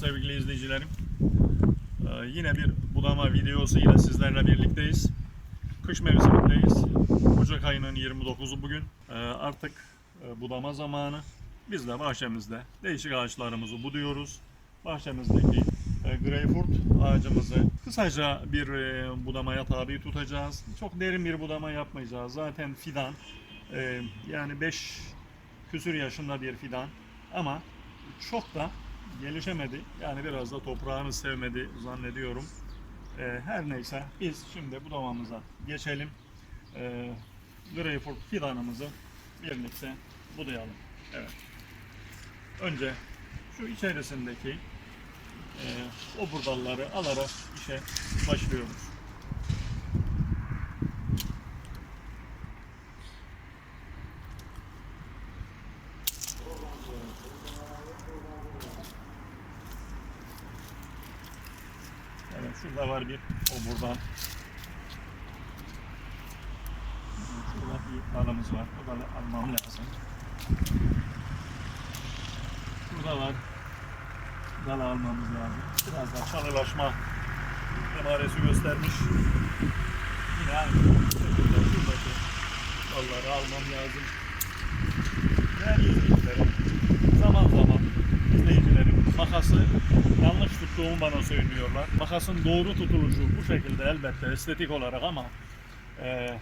sevgili izleyicilerim. Ee, yine bir budama videosu ile sizlerle birlikteyiz. Kış mevsimindeyiz. Ocak ayının 29'u bugün. Ee, artık e, budama zamanı. Biz de bahçemizde değişik ağaçlarımızı buduyoruz. Bahçemizdeki e, greyfurt ağacımızı kısaca bir e, budamaya tabi tutacağız. Çok derin bir budama yapmayacağız. Zaten fidan yani 5 küsür yaşında bir fidan ama çok da gelişemedi. Yani biraz da toprağını sevmedi zannediyorum. Ee, her neyse biz şimdi budamamıza geçelim. Ee, greyfurt fidanımızı birlikte budayalım. Evet. Önce şu içerisindeki e, obur dalları alarak işe başlıyoruz. Evet şurada var bir oburdan. Şurada bir dalımız var. O dalı almam lazım. Şurada var. Dal almamız lazım. Biraz da çalılaşma emaresi göstermiş. Yine aynı şuradaki dalları almam lazım. Değerli izleyicilerim, zaman zaman izleyicilerim makası yanlış tuttuğumu bana söylüyorlar. Makasın doğru tutuluşu bu şekilde elbette estetik olarak ama e,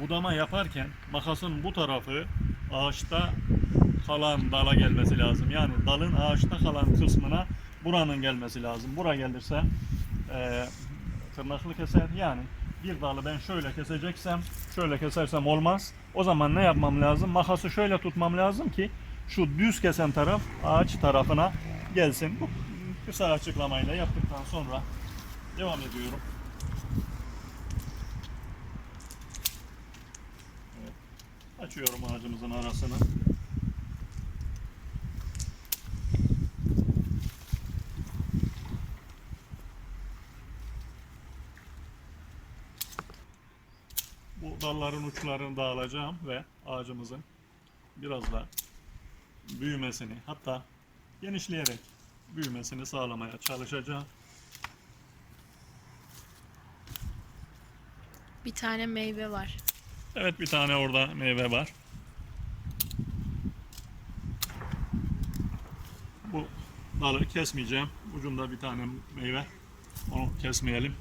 budama yaparken makasın bu tarafı ağaçta kalan dala gelmesi lazım. Yani dalın ağaçta kalan kısmına buranın gelmesi lazım. Bura gelirse e, tırnaklı keser. Yani bir dalı ben şöyle keseceksem, şöyle kesersem olmaz. O zaman ne yapmam lazım? Makası şöyle tutmam lazım ki şu düz kesen taraf ağaç tarafına gelsin. Bu kısa açıklamayla yaptıktan sonra devam ediyorum. Evet. Açıyorum ağacımızın arasını. Bu dalların uçlarını da ve ağacımızın biraz da büyümesini hatta genişleyerek büyümesini sağlamaya çalışacağım. Bir tane meyve var. Evet bir tane orada meyve var. Bu dalı kesmeyeceğim. Ucunda bir tane meyve. Onu kesmeyelim.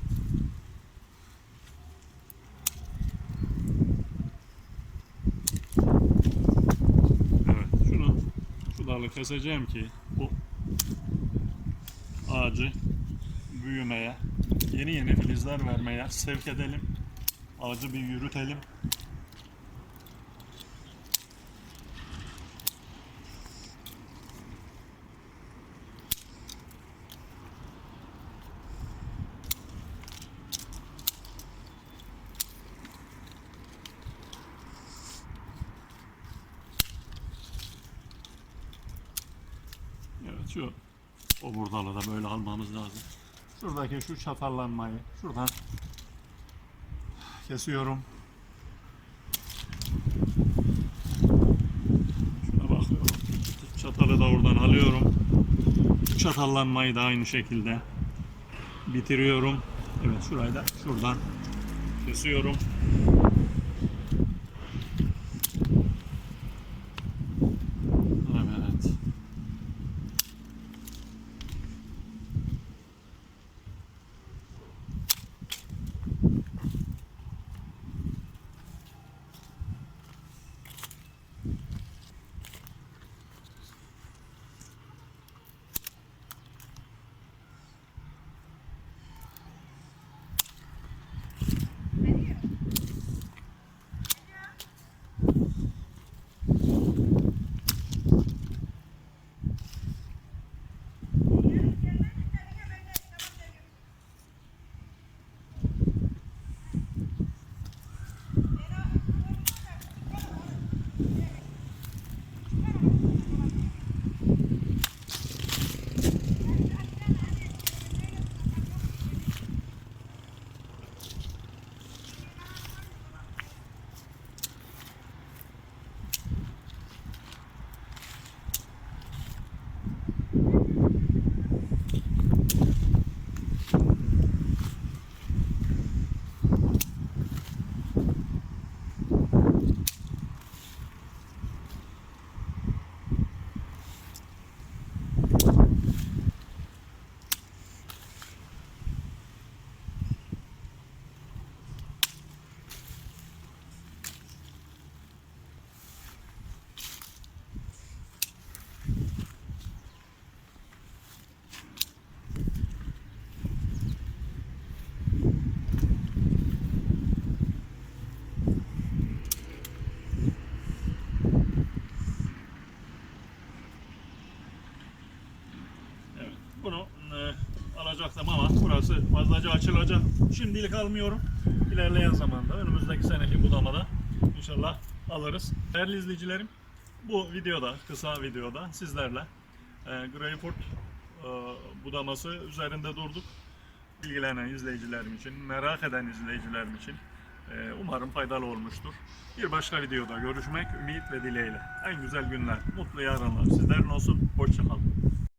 Evet şunu şu dalı keseceğim ki bu ağacı büyümeye, yeni yeni filizler vermeye sevk edelim. Ağacı bir yürütelim. Evet şu o burdalı da böyle almamız lazım. Şuradaki şu çatallanmayı şuradan kesiyorum. Şuna bakıyorum. Çatalı da oradan alıyorum. Şu çatallanmayı da aynı şekilde bitiriyorum. Evet şurayı da şuradan kesiyorum. Alacaktım ama burası fazlaca açılacak. Şimdilik almıyorum. İlerleyen zamanda önümüzdeki seneki budamada inşallah alırız. Değerli izleyicilerim bu videoda, kısa videoda sizlerle e, Greyfurt e, budaması üzerinde durduk. İlgilenen izleyicilerim için, merak eden izleyicilerim için e, umarım faydalı olmuştur. Bir başka videoda görüşmek ümit ve dileğiyle. En güzel günler, mutlu yarınlar sizlerin olsun. Hoşçakalın.